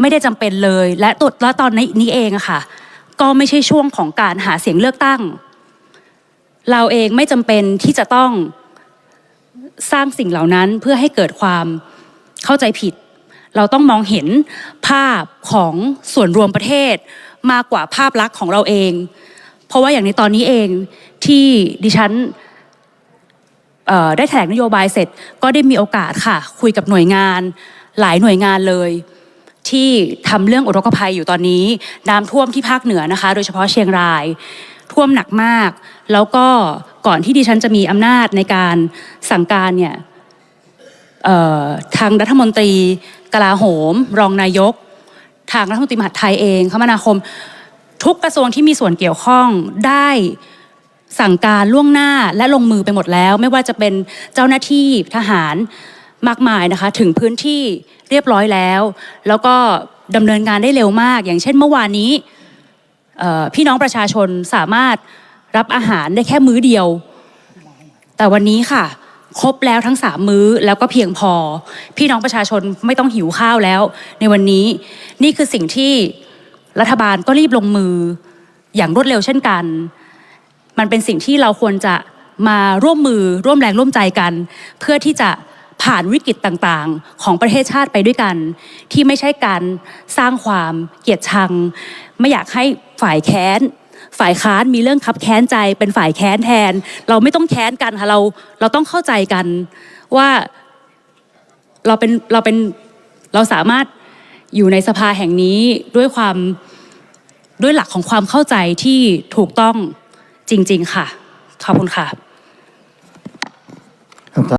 ไม่ได้จำเป็นเลย และตดและตอนนี้นี้เองอะค่ะ ก็ไม่ใช่ช่วงของการหาเสียงเลือกตั้ง เราเองไม่จำเป็นที่จะต้องสร้างสิ่งเหล่านั้นเพื่อให้เกิดความเข้าใจผิด เราต้องมองเห็นภาพของส่วนรวมประเทศ มากกว่าภาพลักษณ์ของเราเอง เพราะว่าอย่างในตอนนี้เองที่ดิฉันได้แถลงนโยบายเสร็จ ก็ได้มีโอกาสค่ะ คุยกับหน่วยงานหลายหน่วยงานเลย ที่ทำเรื่องอุทกภัยอยู่ตอนนี้ น้ำท่วมที่ภาคเหนือนะคะ โดยเฉพาะเชียงราย ท่วมหนักมาก แล้วก็ก่อนที่ดิฉันจะมีอำนาจในการสั่งการเนี่ยทางรัฐมนตรีกลาโหม รองนายก ทางรัฐมนตรีมหาดไทยเองคมนาคม ทุกกระทรวงที่มีส่วนเกี่ยวข้องได้สั่งการล่วงหน้าและลงมือไปหมดแล้ว ไม่ว่าจะเป็นเจ้าหน้าที่ทหาร มากมายนะคะ ถึงพื้นที่เรียบร้อยแล้ว แล้วก็ดำเนินงานได้เร็วมาก อย่างเช่นเมื่อวานนี้พี่น้องประชาชนสามารถรับอาหารได้แค่มื้อเดียว แต่วันนี้ค่ะ ครบแล้วทั้งสามมื้อแล้วก็เพียงพอ พี่น้องประชาชนไม่ต้องหิวข้าวแล้ว ในวันนี้นี่คือสิ่งที่รัฐบาลก็รีบลงมืออย่างรวดเร็วเช่นกัน มันเป็นสิ่งที่เราควรจะมาร่วมมือร่วมแรงร่วมใจกัน เพื่อที่จะ ผ่านวิกฤตต่างๆ ของประเทศชาติไปด้วยกัน ที่ไม่ใช่การสร้างความเกลียดชัง ไม่อยากให้ฝ่ายแค้น ฝ่ายค้านมีเรื่องคับแค้นใจเป็นฝ่ายแค้นแทน เราไม่ต้องแค้นกันค่ะเราเราต้องเข้าใจกันว่าเราเป็นเราเป็นเราสามารถอยู่ในสภาแห่งนี้ด้วยความด้วยหลักของความเข้าใจที่ถูกต้องจริง ๆ ค่ะ ขอบคุณค่ะ